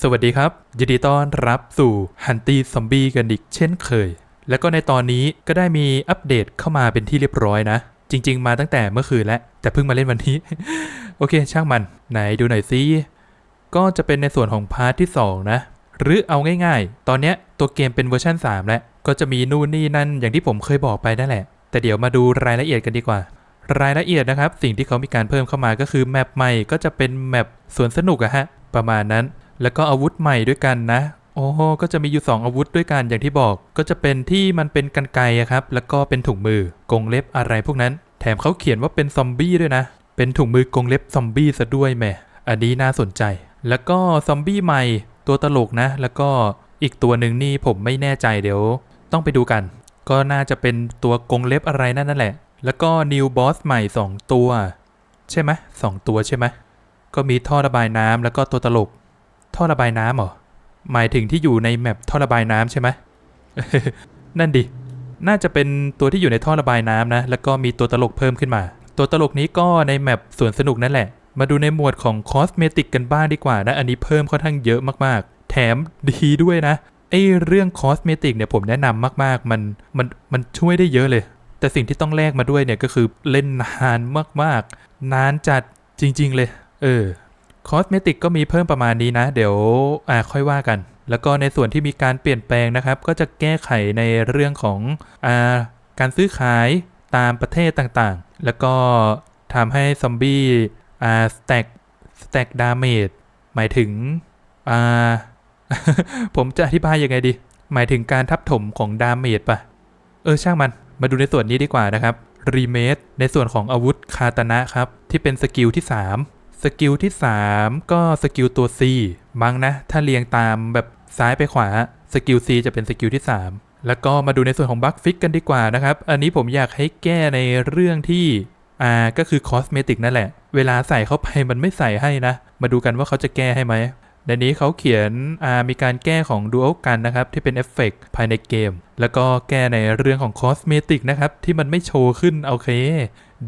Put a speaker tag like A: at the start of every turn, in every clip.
A: สวัสดีครับ ยินดีต้อนรับสู่ฮันตี้ซอมบี้กันอีกเช่นเคย แล้วก็ในตอนนี้ก็ได้มีอัปเดตเข้ามาเป็นที่เรียบร้อยนะ จริง ๆ มาตั้งแต่เมื่อคืนแล้ว แต่เพิ่งมาเล่นวันนี้ โอเค ช่างมัน ไหนดูหน่อยซิ ก็จะเป็นในส่วนของพาร์ทที่ 2 นะ หรือเอาง่าย ๆ ตอนเนี้ยตัวเกมเป็นเวอร์ชัน3 แล้ว ก็จะมีนู่นนี่นั่นอย่างที่ผมเคยบอกไปนั่นแหละ แต่เดี๋ยวมาดูรายละเอียดกันดีกว่า รายละเอียดนะครับ สิ่งที่เขามีการเพิ่มเข้ามาก็คือแมปใหม่ก็จะเป็นแมปสวนสนุกอะฮะประมาณนั้น แล้วก็อาวุธใหม่ด้วยกันนะ โอ้โหก็จะมีอยู่ 2 อาวุธด้วยกันอย่างที่บอกก็จะเป็นที่มันเป็นกันไกรครับ แล้วก็เป็นถุงมือกงเล็บอะไรพวกนั้น แถมเขาเขียนว่าเป็นซอมบี้ด้วยนะ เป็นถุงมือกงเล็บซอมบี้ซะด้วยแหมอันนี้น่าสนใจ แล้วก็ซอมบี้ใหม่ตัวตลกนะ แล้วก็อีกตัวหนึ่งนี่ผมไม่แน่ใจเดี๋ยว ต้องไปดูกัน ก็น่าจะเป็นตัวกงเล็บอะไรนั่นนั่นแหละ แล้วก็นิวบอสใหม่ 2 ตัว ใช่ไหมสองตัวใช่ไหมก็มีท่อระบายน้ำแล้วก็ตัวตลก ท่อระบายน้ำเหรอ หมายถึงที่อยู่ในแมปท่อระบายน้ำใช่ไหมนั่นดิ น่าจะเป็นตัวที่อยู่ในท่อระบายน้ำนะ แล้วก็มีตัวตลกเพิ่มขึ้นมา ตัวตลกนี้ก็ในแมปสวนสนุกนั่นแหละ มาดูในหมวดของคอสเมติกกันบ้างดีกว่านะ อันนี้เพิ่มค่อนข้างเยอะมากๆ แถมดีด้วยนะ ไอเรื่องคอสเมติกเนี่ยผมแนะนำมากๆ มัน มัน มันช่วยได้เยอะเลย แต่สิ่งที่ต้องแลกมาด้วยเนี่ยก็คือเล่นนานมากๆ นานจัดจริง ๆ เลย เออ คอสเมติกก็มีเพิ่มประมาณนี้นะ เดี๋ยวอ่าค่อยว่ากัน แล้วก็ในส่วนที่มีการเปลี่ยนแปลงนะครับ ก็จะแก้ไขในเรื่องของอ่าการซื้อขายตามประเทศต่างๆ แล้วก็ทำให้ซอมบี้อ่าสแต็กสแต็กดาเมจหมายถึงอ่าผมจะอธิบายยังไงดี หมายถึงการทับถมของดาเมจปะเออช่างมัน มาดูในส่วนนี้ดีกว่านะครับรีเมดในส่วนของอาวุธคาตานะครับ ที่เป็นสกิลที่ 3 สกิลที่ 3 ก็สกิลตัว C มั้งนะ ถ้าเรียงตามแบบซ้ายไปขวาสกิล C จะเป็นสกิลที่ 3 แล้วก็มาดูในส่วนของบัคฟิกกันดีกว่านะครับ อันนี้ผมอยากให้แก้ในเรื่องที่อ่าก็คือคอสเมติกนั่นแหละ เวลาใส่เข้าไปมันไม่ใส่ให้นะ มาดูกันว่าเขาจะแก้ให้ไหมในนี้เขาเขียนอ่ามีการแก้ของดู a l กันนะครับ ที่เป็นเอฟเฟกภายในเกม แล้วก็แก้ในเรื่องของคอสเมติกนะครับ ที่มันไม่โชว์ขึ้น โอเค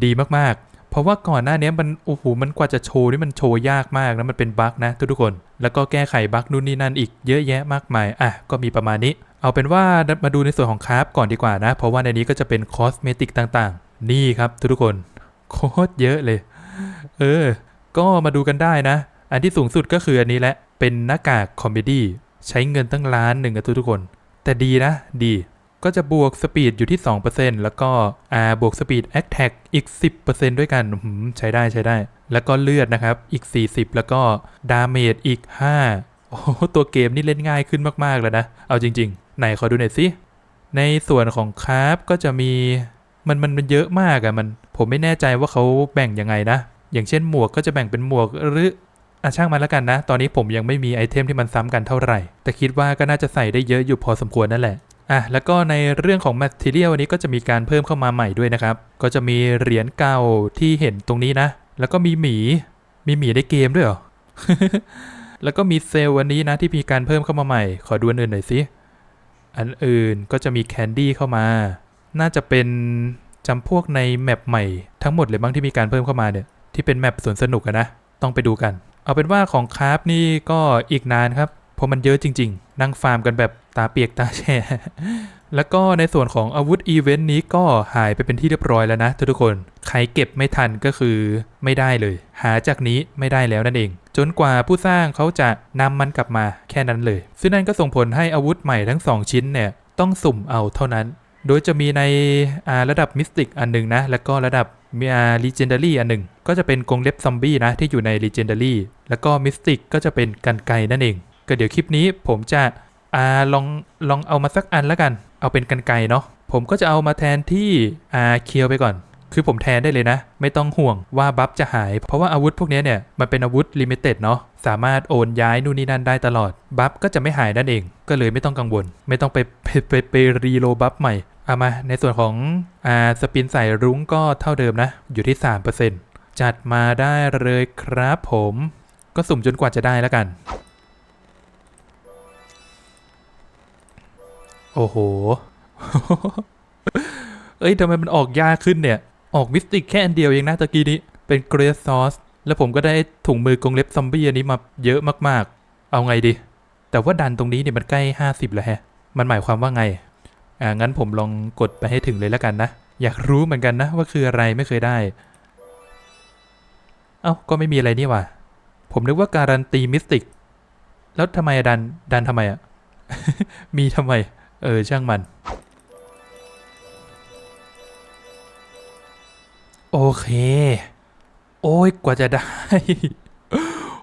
A: ดีมาก เพราะว่าก่อนหน้านี้มันโอ้โหมันกว่าจะโชว์นี่มันโชว์ยากมากนะมันเป็นบั๊กนะทุกๆคน แล้วก็แก้ไขบั๊กนู่นนี่นั่นอีกเยอะแยะมากมายอะก็มีประมาณนี้ เอาเป็นว่ามาดูในส่วนของคราฟก่อนดีกว่านะ เพราะว่าในนี้ก็จะเป็นคอสเมติกต่างๆ นี่ครับทุกๆคนโคตรเยอะเลย เออ ก็มาดูกันได้นะ อันที่สูงสุดก็คืออันนี้แหละเป็นหน้ากากคอมเมดี้ใช้เงินตั้งล้านหนึ่งอะทุกๆคน แต่ดีนะดี ก็จะบวกสปีดอยู่ที่ 2%แล้วก็อ่าบวกสปีดแอคแท็กอีก 10%ด้วยกันใช้ได้ใช้ได้ แล้วก็เลือดนะครับ อีก 40 แล้วก็ดาเมจอีก 5 โอ้ตัวเกมนี่เล่นง่ายขึ้นมากๆ แล้วนะ เอาจริงๆ ไหนขอดูหน่อยสิในส่วนของคราฟก็จะมีมันมันมันเยอะมากอะมันผมไม่แน่ใจว่าเขาแบ่งยังไงนะ อย่างเช่นหมวกก็จะแบ่งเป็นหมวกหรืออะช่างมันแล้วกันนะ ตอนนี้ผมยังไม่มีไอเทมที่มันซ้ำกันเท่าไหร่ แต่คิดว่าก็น่าจะใส่ได้เยอะอยู่พอสมควรนั่นแหละ อะแล้วก็ในเรื่องของ Material อันนี้ก็จะมีการเพิ่มเข้ามาใหม่ด้วยนะครับ ก็จะมีเหรียญเก่าที่เห็นตรงนี้นะ แล้วก็มีหมี มีหมีในเกมด้วยเหรอ แล้วก็มีเซลล์อันนี้นะที่มีการเพิ่มเข้ามาใหม่ ขอดูอันอื่นหน่อยสิอันอื่นก็จะมีแคนดี้เข้ามา น่าจะเป็นจำพวกในแมปใหม่ทั้งหมดเลยบ้างที่มีการเพิ่มเข้ามาเนี่ยที่เป็นแมปสวนสนุกอะนะ ต้องไปดูกัน เอาเป็นว่าของคราฟนี่ก็อีกนานครับ เพราะมันเยอะจริง ๆ นั่งฟาร์มกันแบบ ตาเปียกตาแฉะแล้วก็ในส่วนของอาวุธอีเวนต์นี้ก็หายไปเป็นที่เรียบร้อยแล้วนะทุกคน ใครเก็บไม่ทันก็คือไม่ได้เลย หาจากนี้ไม่ได้แล้วนั่นเอง จนกว่าผู้สร้างเขาจะนำมันกลับมาแค่นั้นเลย ซึ่งนั่นก็ส่งผลให้อาวุธใหม่ทั้งสองชิ้นเนี่ยต้องสุ่มเอาเท่านั้น โดยจะมีในระดับมิสติกอันหนึ่งนะ แล้วก็ระดับมีอาลีเจนดารี่อันหนึ่ง ก็จะเป็นกรงเล็บซอมบี้นะที่อยู่ในลีเจนดารี่แล้วก็มิสติกก็จะเป็นกันไกนั่นเอง ก็เดี๋ยวคลิปนี้ผมจะ อ่าลองลองเอามาสักอันแล้วกัน เอาเป็นกันไกเนาะผมก็จะเอามาแทนที่อ่าเคียวไปก่อน คือผมแทนได้เลยนะ ไม่ต้องห่วงว่าบัฟจะหาย เพราะว่าอาวุธพวกนี้เนี่ยมันเป็นอาวุธลิมิเต็ดเนาะสามารถโอนย้ายนู่นนี่นั่นได้ตลอด บัฟก็จะไม่หายนั่นเอง ก็เลยไม่ต้องกังวล ไม่ต้องไปไปไปไปรีโลบัฟใหม่เอามาในส่วนของอ่าสปินใส่รุ้งก็เท่าเดิมนะ อยู่ที่ 3%จัดมาได้เลยครับผม ก็สุ่มจนกว่าจะได้แล้วกัน โอ้โห เอ้ยทำไมมันออกยากขึ้นเนี่ย ออกมิสติกแค่อันเดียวเองนะตะกี้นี้ เป็นเกรสซอส แล้วผมก็ได้ถุงมือกงเล็บซอมบี้อันนี้มาเยอะมากๆ เอาไงดี แต่ว่าดันตรงนี้เนี่ยมันใกล้ 50 แล้วแฮะ มันหมายความว่าไง อ่า งั้นผมลองกดไปให้ถึงเลยแล้วกันนะ อยากรู้เหมือนกันนะว่าคืออะไรไม่เคยได้ เอ้า ก็ไม่มีอะไรนี่ว่าผมนึกว่าการันตีมิสติก แล้วทำไมอะดัน ดันทำไมอะมีทำไม เออ ช่างมัน โอเค โอ้ยกว่าจะได้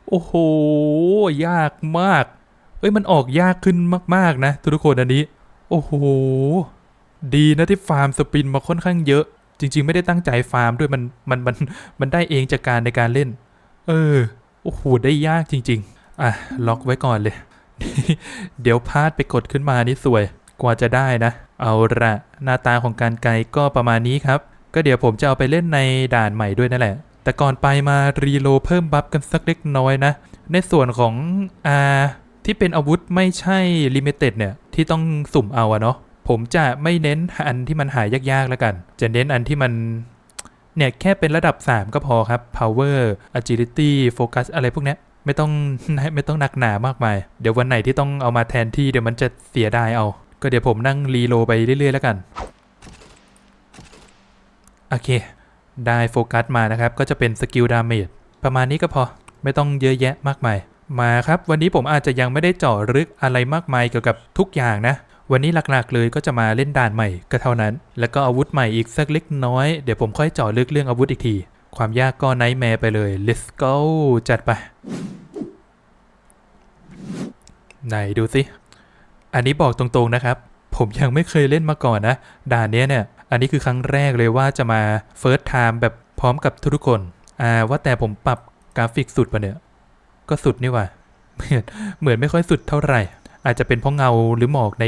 A: โอ้โห ยากมาก เอ้ย มันออกยากขึ้นมาก ๆ นะ ทุกคนอันนี้ โอ้โห ดีนะที่ฟาร์มสปินมาค่อนข้างเยอะ จริง ๆ ไม่ได้ตั้งใจฟาร์มด้วยมันมันมันมันได้เองจากการในการเล่น เออ โอ้โห ได้ยากจริง ๆ อะ ล็อกไว้ก่อนเลย เดี๋ยวพลาดไปกดขึ้นมานี่สวย กว่าจะได้นะ เอาละหน้าตาของการไกลก็ประมาณนี้ครับ ก็เดี๋ยวผมจะเอาไปเล่นในด่านใหม่ด้วยนั่นแหละ แต่ก่อนไปมารีโลเพิ่มบัฟกันสักเล็กน้อยนะ ในส่วนของอ่าที่เป็นอาวุธไม่ใช่ลิมิเต็ดเนี่ย ที่ต้องสุ่มเอาอะเนาะผมจะไม่เน้นอันที่มันหายยากๆแล้วกัน จะเน้นอันที่มันเนี่ยแค่เป็นระดับ 3 ก็พอครับ power agility focus อะไรพวกเนี้ยไม่ต้องไม่ต้องหนักหนามากมาย เดี๋ยววันไหนที่ต้องเอามาแทนที่เดี๋ยวมันจะเสียดายเอา ก็เดี๋ยวผมนั่งรีโลไปเรื่อยๆแล้วกัน โอเค ได้โฟกัสมานะครับ ก็จะเป็นสกิลดาเมจประมาณนี้ก็พอ ไม่ต้องเยอะแยะมากมาย มาครับ วันนี้ผมอาจจะยังไม่ได้เจาะลึกอะไรมากมายเกี่ยวกับทุกอย่างนะ วันนี้หลักๆเลยก็จะมาเล่นด่านใหม่ก็เท่านั้น แล้วก็อาวุธใหม่อีกสักเล็กน้อย เดี๋ยวผมค่อยเจาะลึกเรื่องอาวุธอีกที ความยากก็ไนท์แมร์ไปเลย let's go จัดไป ไหนดูสิ อันนี้บอกตรงๆนะครับ ผมยังไม่เคยเล่นมาก่อนนะ ด่านเนี้ยเนี่ย อันนี้คือครั้งแรกเลยว่าจะมา first time แบบพร้อมกับทุกๆคนอ่าว่าแต่ผมปรับกราฟิกสุดปะเนี่ย ก็สุดนี่ว่าเหมือนเหมือนไม่ค่อยสุดเท่าไหร่ อาจจะเป็นเพราะเงาหรือหมอกใน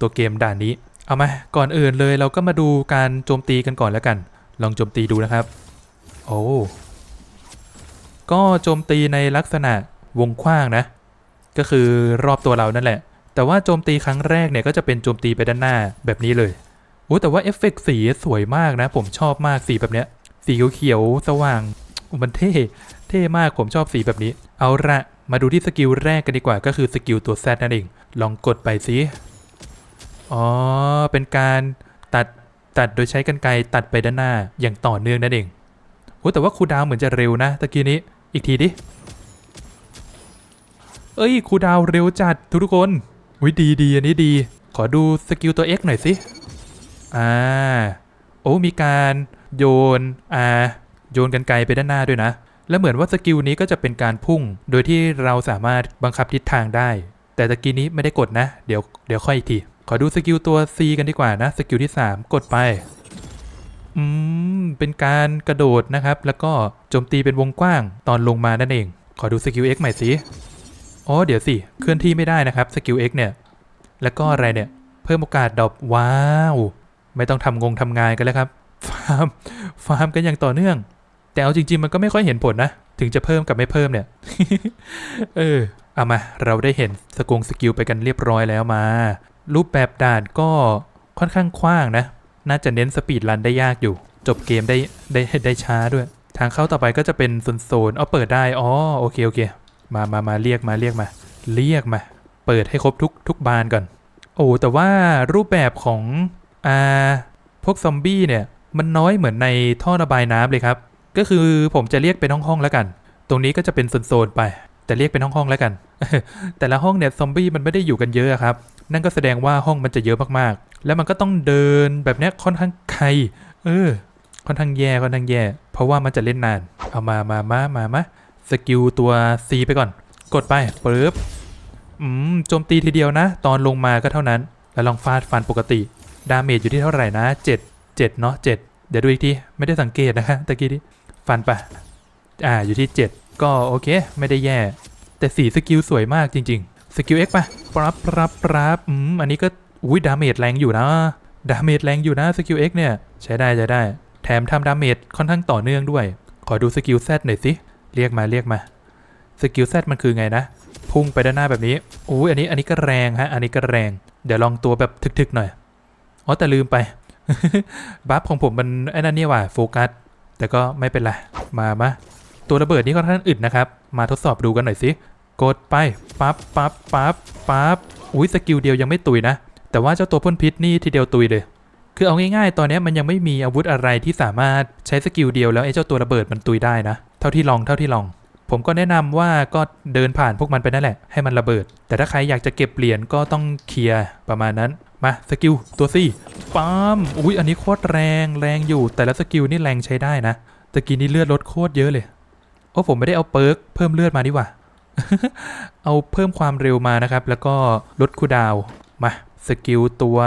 A: ตัวเกมด่านนี้ เอามาก่อนอื่นเลยเราก็มาดูการโจมตีกันก่อนแล้วกัน ลองโจมตีดูนะครับ โอ้ก็โจมตีในลักษณะวงกว้างนะ ก็คือรอบตัวเรานั่นแหละ แต่ว่าโจมตีครั้งแรกเนี่ยก็จะเป็นโจมตีไปด้านหน้าแบบนี้เลยโอ้แต่ว่าเอฟเฟกต์สีสวยมากนะ ผมชอบมากสีแบบเนี้ย สีเขียวสว่างโอ้มันเท่ เท่มากผมชอบสีแบบนี้ เอาละมาดูที่สกิลแรกกันดีกว่าก็คือสกิลตัว Z นั่นเอง ลองกดไปสิอ๋อ เป็นการตัดตัดโดยใช้กรรไกตัดไปด้านหน้าอย่างต่อเนื่องนั่นเองโอ้แต่ว่าคูดาวเหมือนจะเร็วนะตะกี้นี้อีกทีดิเอ้ยคูดาวเร็วจัดทุกทุกคน วิดีดีอันนี้ดี ขอดูสกิลตัว X หน่อยสิ อ่า โอ้มีการโยน อ่า โยนกันไกลไปด้านหน้าด้วยนะ แล้วเหมือนว่าสกิลนี้ก็จะเป็นการพุ่ง โดยที่เราสามารถบังคับทิศทางได้ แต่ตะกี้นี้ไม่ได้กดนะ เดี๋ยว เดี๋ยวค่อยอีกที ขอดูสกิลตัว C กันดีกว่านะ สกิลที่ 3 กดไป อืม เป็นการกระโดดนะครับ แล้วก็โจมตีเป็นวงกว้างตอนลงมานั่นเอง ขอดูสกิล X ใหม่สิ อ๋อเดี๋ยวสิ เคลื่อนที่ไม่ได้นะครับสกิล X เนี่ย แล้วก็อะไรเนี่ย เพิ่มโอกาสดรอปว้าว ไม่ต้องทำงงทำงานกันแล้วครับ ฟาร์ม ฟาร์มกันอย่างต่อเนื่อง แต่เอาจริง ๆ มันก็ไม่ค่อยเห็นผลนะ ถึงจะเพิ่มกับไม่เพิ่มเนี่ย เออ เอามา เราได้เห็นสกงสกิลไปกันเรียบร้อยแล้วมา รูปแบบด่านก็ค่อนข้างกว้างนะ น่าจะเน้นสปีดรันได้ยากอยู่ จบเกมได้ได้ได้ช้าด้วย ทางเข้าต่อไปก็จะเป็นโซนๆเอาเปิดได้ อ๋อ โอเค โอเค มามามาเรียกมาเรียกมา เรียกมา เปิดให้ครบทุกทุกบานก่อน โอ้แต่ว่ารูปแบบของอ่าพวกซอมบี้เนี่ย มันน้อยเหมือนในท่อระบายน้ำเลยครับ ก็คือผมจะเรียกเป็นห้องๆแล้วกัน ตรงนี้ก็จะเป็นโซนๆไป แต่เรียกเป็นห้องๆแล้วกัน แต่ละห้องเนี่ยซอมบี้มันไม่ได้อยู่กันเยอะครับ นั่นก็แสดงว่าห้องมันจะเยอะมากๆ แล้วมันก็ต้องเดินแบบนี้ค่อนข้างไกลเออค่อนข้างแย่ค่อนข้างแย่ เพราะว่ามันจะเล่นนาน เอามามามามามา สกิลตัว C ไปก่อน กดไปปึ๊บอืมโจมตีทีเดียวนะ ตอนลงมาก็เท่านั้น แล้วลองฟาดฟันปกติ ดาเมจอยู่ที่เท่าไหร่นะ 7 7เนาะ7 เดี๋ยวดูอีกที ไม่ได้สังเกตนะคะตะกี้นี้ฟันไปอ่าอยู่ที่ 7 ก็โอเค ไม่ได้แย่ แต่สีสกิลสวยมากจริง ๆ สกิล X ไปปรับปรับปรับอืมอันนี้ก็อุ้ยดาเมจแรงอยู่นะดาเมจแรงอยู่นะสกิล X เนี่ย ใช้ได้ใช้ได้ แถมทำดาเมจค่อนข้างต่อเนื่องด้วย ขอดูสกิล Z หน่อยสิ เรียกมาเรียกมาสกิล Z มันคือไงนะ พุ่งไปด้านหน้าแบบนี้อุ้ยอันนี้อันนี้ก็แรงฮะ อันนี้ก็แรง เดี๋ยวลองตัวแบบทึกๆหน่อย อ๋อแต่ลืมไป บัฟของผมมันไอ้นั่นนี่ว่าโฟกัส แต่ก็ไม่เป็นไร มามาตัวระเบิดนี่ค่อนข้างอึดนะครับ มาทดสอบดูกันหน่อยสิ กดไปปั๊บปั๊บปั๊บปั๊บอุ้ยสกิลเดียวยังไม่ตุยนะ แต่ว่าเจ้าตัวพ่นพิษนี่ทีเดียวตุยเลย คือเอาง่ายๆ ตอนนี้มันยังไม่มีอาวุธอะไรที่สามารถใช้สกิลเดียวแล้วไอ้เจ้าตัวระเบิดมันตุยได้นะ ท่าที่ลองเท่าที่ลอง ผมก็แนะนำว่าก็เดินผ่านพวกมันไปนั่นแหละ ให้มันระเบิด แต่ถ้าใครอยากจะเก็บเหรียญก็ต้องเคลียร์ประมาณนั้นมาสกิลตัวซี่ปั๊มอุ้ยอันนี้โคตรแรงแรงอยู่ แต่ละสกิลนี่แรงใช้ได้นะตะกี้นี้เลือดลดโคตรเยอะเลยโอ้ผมไม่ได้เอาเปิร์กเพิ่มเลือดมาดีกว่า เอาเพิ่มความเร็วมานะครับ แล้วก็ลดคูดาวมาสกิลตัว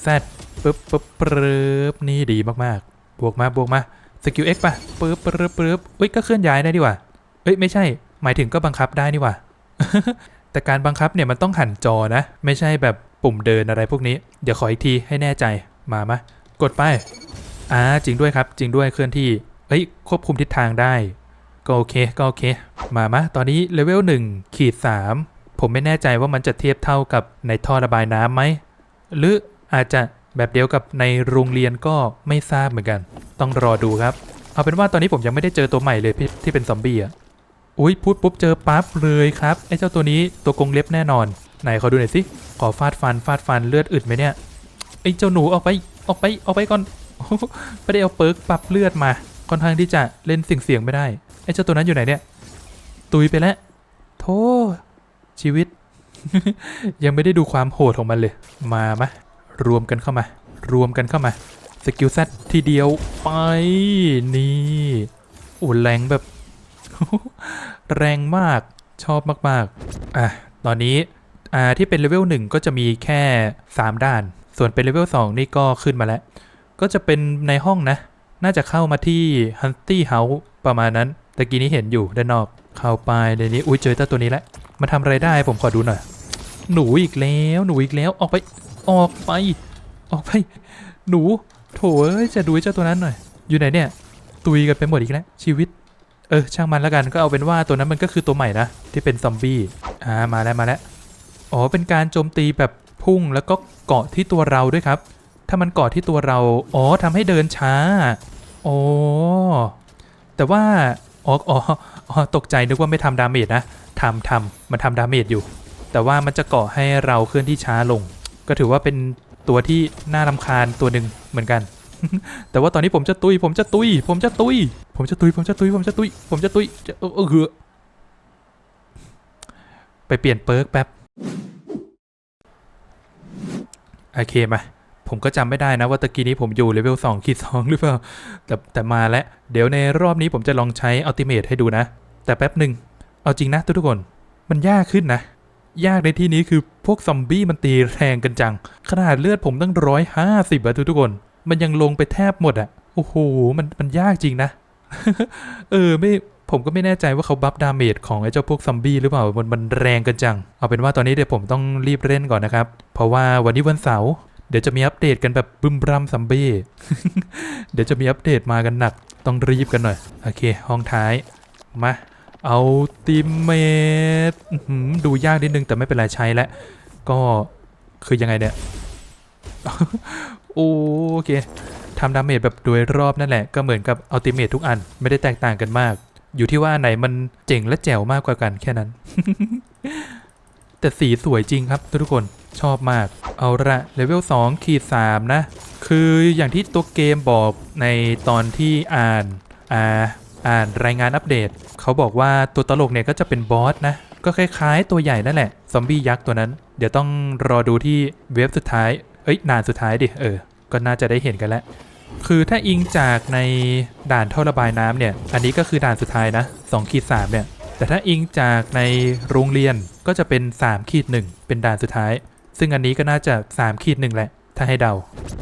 A: แซดปึ๊บปึ๊บปึ๊บนี่ดีมากๆ บวกมาบวกมา สกิล X ป่ะปึ๊บปึ๊บปึ๊บอุ้ยก็เคลื่อนย้ายได้ดีว่าเอ้ยไม่ใช่ หมายถึงก็บังคับได้นี่ว่าแต่การบังคับเนี่ยมันต้องหันจอนะ ไม่ใช่แบบปุ่มเดินอะไรพวกนี้ เดี๋ยวขออีกทีให้แน่ใจมามะกดไปอ่าจริงด้วยครับ จริงด้วยเคลื่อนที่เอ้ยควบคุมทิศทางได้ ก็โอเคก็โอเค มามะตอนนี้เลเวล1ขีด3ผมไม่แน่ใจว่ามันจะเทียบเท่ากับในท่อระบายน้ำไหมหรืออาจจะ แบบเดียวกับในโรงเรียนก็ไม่ทราบเหมือนกัน ต้องรอดูครับ เอาเป็นว่าตอนนี้ผมยังไม่ได้เจอตัวใหม่เลยที่ที่เป็นซอมบี้อะอุ้ยพูดปุ๊บเจอปั๊บเลยครับไอ้เจ้าตัวนี้ตัวกงเล็บแน่นอน ไหนขอดูหน่อยสิขอฟาดฟันฟาดฟันเลือดอึดไหมเนี่ยไอ้เจ้าหนูออกไปออกไปออกไปก่อนไม่ได้เอาเปิร์กปรับเลือดมาค่อนข้างที่จะเล่นเสียงเสียงไม่ได้ไอ้เจ้าตัวนั้นอยู่ไหนเนี่ย ตุยไปแล้วโธ่ชีวิต ยังไม่ได้ดูความโหดของมันเลย มามะ รวมกันเข้ามา รวมกันเข้ามาสกิลแซดทีเดียวไปนี่โอ้แรงแบบ แรงมากชอบมากๆอะตอนนี้อ่าที่เป็นเลเวล1ก็จะมีแค่ 3 ด้าน ส่วนเป็นเลเวล2นี่ก็ขึ้นมาแล้ว ก็จะเป็นในห้องนะ น่าจะเข้ามาที่ Hunty House ประมาณนั้นตะกี้นี้เห็นอยู่ด้านนอกเข้าไปในนี้อุ้ยเจอเจ้าตัวนี้แล้วมันทำอะไรได้ผมขอดูหน่อยหนูอีกแล้วหนูอีกแล้วออกไป ออกไป ออกไป หนู โถเอ้ย จะดูไอเจ้าตัวนั้นหน่อย อยู่ไหนเนี่ย ตุยกันไปหมดอีกแล้ว ชีวิต เออ ช่างมันแล้วกัน ก็เอาเป็นว่าตัวนั้นมันก็คือตัวใหม่นะ ที่เป็นซอมบี้ อ่า มาแล้วมาแล้ว อ๋อ เป็นการโจมตีแบบพุ่งแล้วก็เกาะที่ตัวเราด้วยครับ ถ้ามันเกาะที่ตัวเรา อ๋อทำให้เดินช้า อ๋อ แต่ว่า อ๋อ อ๋ออ๋อตกใจนึกว่าไม่ทำดาเมจนะทำทำมันทำดาเมจอยู่ แต่ว่ามันจะเกาะให้เราเคลื่อนที่ช้าลง ก็ถือว่าเป็นตัวที่น่ารำคาญตัวหนึ่งเหมือนกัน แต่ว่าตอนนี้ผมจะตุย ผมจะตุย ผมจะตุย ผมจะตุย ผมจะตุย ผมจะตุย ผมจะตุยจะเออเออเอไปเปลี่ยนเปิร์กแป๊บ โอเคมา ผมก็จำไม่ได้นะว่าตะกี้นี้ผมอยู่เลเวล2ขีด2หรือเปล่า แต่แต่มาแล้ว เดี๋ยวในรอบนี้ผมจะลองใช้อัลติเม e ให้ดูนะ แต่แป๊บหนึ่ง เอาจริงนะทุกๆคน มันยากขึ้นนะ ยากในที่นี้คือพวกซอมบี้มันตีแรงกันจัง ขนาดเลือดผมตั้งร้อยห้าสิบอะทุกๆคน มันยังลงไปแทบหมดอะโอ้โห มันมันยากจริงนะ เออไม่ผมก็ไม่แน่ใจว่าเขาบัฟดาเมจของไอ้เจ้าพวกซอมบี้หรือเปล่ามันมันแรงกันจัง เอาเป็นว่าตอนนี้เดี๋ยวผมต้องรีบเล่นก่อนนะครับ เพราะว่าวันนี้วันเสาร์เดี๋ยวจะมีอัปเดตกันแบบบึมบรัมซัมบี้ เดี๋ยวจะมีอัปเดตมากันหนัก ต้องรีบกันหน่อย โอเค ห้องท้าย มา อาติเมตดูยากนิดนึงแต่ไม่เป็นไรใช้แล้วก็คือยังไงเนี่ย โอเคทำดาเมจแบบโดยรอบนั่นแหละ ก็เหมือนกับอัลติเมททุกอันไม่ได้แตกต่างกันมาก อยู่ที่ว่าไหนมันเจ๋งและแจ๋วมากกว่ากันแค่นั้น แต่สีสวยจริงครับทุกคนชอบมาก เอาละเลเวล2ขีด3นะ คืออย่างที่ตัวเกมบอกในตอนที่อ่านอ่า อ่านรายงานอัปเดต เขาบอกว่าตัวตลกเนี่ยก็จะเป็นบอสนะ ก็คล้ายๆ ตัวใหญ่นั่นแหละ ซอมบี้ยักษ์ตัวนั้น เดี๋ยวต้องรอดูที่เว็บสุดท้าย เอ้ยนานสุดท้ายดิ เออ ก็น่าจะได้เห็นกันแล้ว คือถ้าอิงจากในด่านท่อระบายน้ำเนี่ย อันนี้ก็คือด่านสุดท้ายนะ2ขีด3เนี่ย แต่ถ้าอิงจากในโรงเรียนก็จะเป็น3ขีด1เป็นด่านสุดท้าย ซึ่งอันนี้ก็น่าจะ3ขีด1แหละ ถ้าให้เดา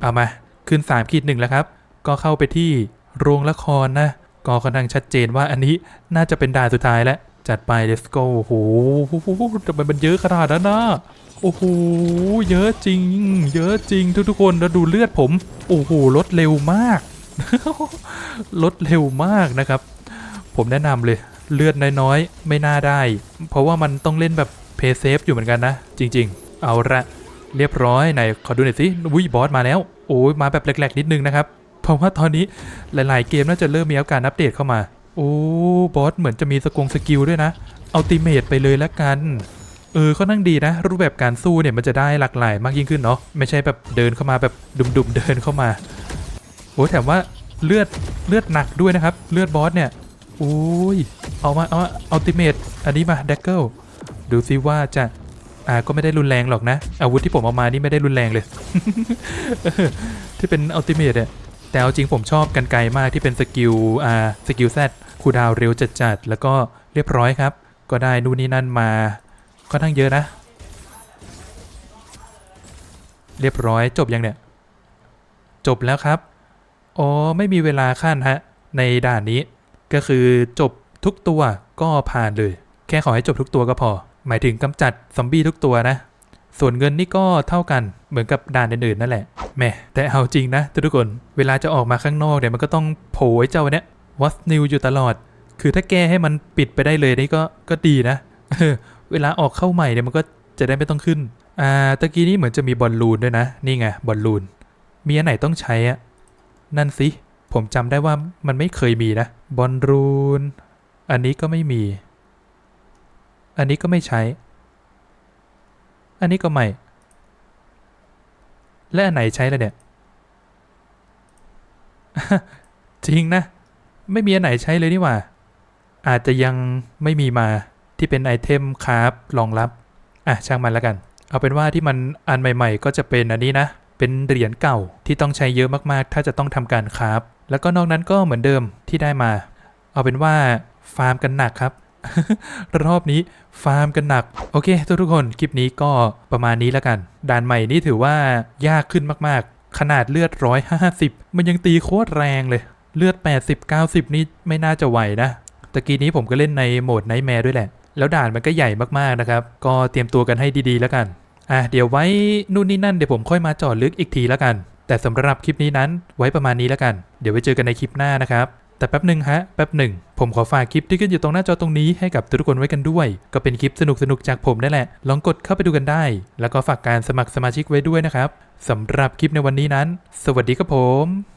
A: เอามาขึ้น3ขีด1แล้วครับ ก็เข้าไปที่โรงละครนะ ก็ค่อนข้างชัดเจนว่าอันนี้น่าจะเป็นด่านสุดท้ายแล้ว จัดไป let's go โอ้โหทำไมมันเยอะขนาดนั้นนะโอ้โห เยอะจริง เยอะจริงทุกๆคน แล้วดูเลือดผม โอ้โห ลดเร็วมาก ลดเร็วมากนะครับ ผมแนะนำเลยเลือดน้อยๆ ไม่น่าได้ เพราะว่ามันต้องเล่นแบบเพย์เซฟอยู่เหมือนกันนะ จริง ๆ เอาละเรียบร้อยไหนขอดูหน่อยสิวุ้ยบอสมาแล้ว โอ้ยมาแบบแหลกๆ นิดนึงนะครับ เพราะว่าตอนนี้หลาย ๆ เกมน่าจะเริ่มมีอาการอัปเดตเข้ามา โอ้บอสเหมือนจะมีสกงสกิลด้วยนะอัลติเมทไปเลยละกัน เออเขานั่งดีนะ รูปแบบการสู้เนี่ยมันจะได้หลากหลายมากยิ่งขึ้นเนาะไม่ใช่แบบเดินเข้ามาแบบดุมๆเดินเข้ามาโอ้แถมว่าเลือดเลือดหนักด้วยนะครับ เลือดบอสเนี่ยโอ้ยเอามาเอาอัลติเมทอันนี้มาเดกเกิลดูซิว่าจะอ่าก็ไม่ได้รุนแรงหรอกนะ อาวุธที่ผมเอามานี่ไม่ได้รุนแรงเลย ที่เป็นอัลติเมทเนี่ย แต่เอาจริงผมชอบกันไกลมากที่เป็นสกิลอ่าสกิลแซดคูดาวเร็วจัดๆ แล้วก็เรียบร้อยครับ ก็ได้นู่นนี่นั่นมาค่อนข้งเยอะนะ เรียบร้อยจบยังเนี่ย จบแล้วครับ อ๋อ ไม่มีเวลาขั้นฮะ ในด่านนี้ ก็คือจบทุกตัวก็ผ่านเลย แค่ขอให้จบทุกตัวก็พอ หมายถึงกำจัดซอมบี้ทุกตัวนะ ส่วนเงินนี่ก็เท่ากันเหมือนกับด่านอื่นๆนั่นแหละ แม่แต่เอาจริงนะทุกคน เวลาจะออกมาข้างนอกเนี่ยมันก็ต้องโผล่ไอ้เจ้าเนี้ย what's new อยู่ตลอด คือถ้าแก้ให้มันปิดไปได้เลยนี่ก็ก็ดีนะเวลาออกเข้าใหม่เนี่ยมันก็จะได้ไม่ต้องขึ้น อ่าตะกี้นี้เหมือนจะมีบอลลูนด้วยนะ นี่ไงบอลลูน มีอันไหนต้องใช้อะนั่นสิ ผมจำได้ว่ามันไม่เคยมีนะ บอลลูน อันนี้ก็ไม่มี อันนี้ก็ไม่ใช้ อันนี้ก็ไม่ และอันไหนใช้แล้วเนี่ย จริงนะ ไม่มีอันไหนใช้เลยนี่หว่า อาจจะยังไม่มีมาที่เป็นไอเทมคราฟรองรับ อะช่างมันแล้วกัน เอาเป็นว่าที่มันอันใหม่ ๆ ก็จะเป็นอันนี้นะ เป็นเหรียญเก่าที่ต้องใช้เยอะมากๆ ถ้าจะต้องทำการคราฟแล้วก็นอกนั้นก็เหมือนเดิมที่ได้มา เอาเป็นว่าฟาร์มกันหนักครับ รอบนี้ฟาร์มกันหนัก โอเค ทุกทุกคนคลิปนี้ก็ประมาณนี้แล้วกัน ด่านใหม่นี่ถือว่ายากขึ้นมากๆ ขนาดเลือด 150 มันยังตีโคตรแรงเลย เลือด 80 90 นี่ไม่น่าจะไหวนะตะกี้นี้ผมก็เล่นในโหมดไนท์แมร์ด้วยแหละ แล้วด่านมันก็ใหญ่มากๆนะครับ ก็เตรียมตัวกันให้ดีๆแล้วกันอะเดี๋ยวไว้นู่นนี่นั่นเดี๋ยวผมค่อยมาจาะลึกอีกทีแล้วกัน แต่สำหรับคลิปนี้นั้นไว้ประมาณนี้แล้วกัน เดี๋ยวไว้เจอกันในคลิปหน้านะครับ แต่แป๊บหนึ่งฮะ แป๊บหนึ่ง ผมขอฝากคลิปที่ขึ้นอยู่ตรงหน้าจอตรงนี้ให้กับทุกคนไว้กันด้วย ก็เป็นคลิปสนุกๆจากผมนั่นแหละ ลองกดเข้าไปดูกันได้ แล้วก็ฝากการสมัครสมาชิกไว้ด้วยนะครับสำหรับคลิปในวันนี้นั้น สวัสดีครับผม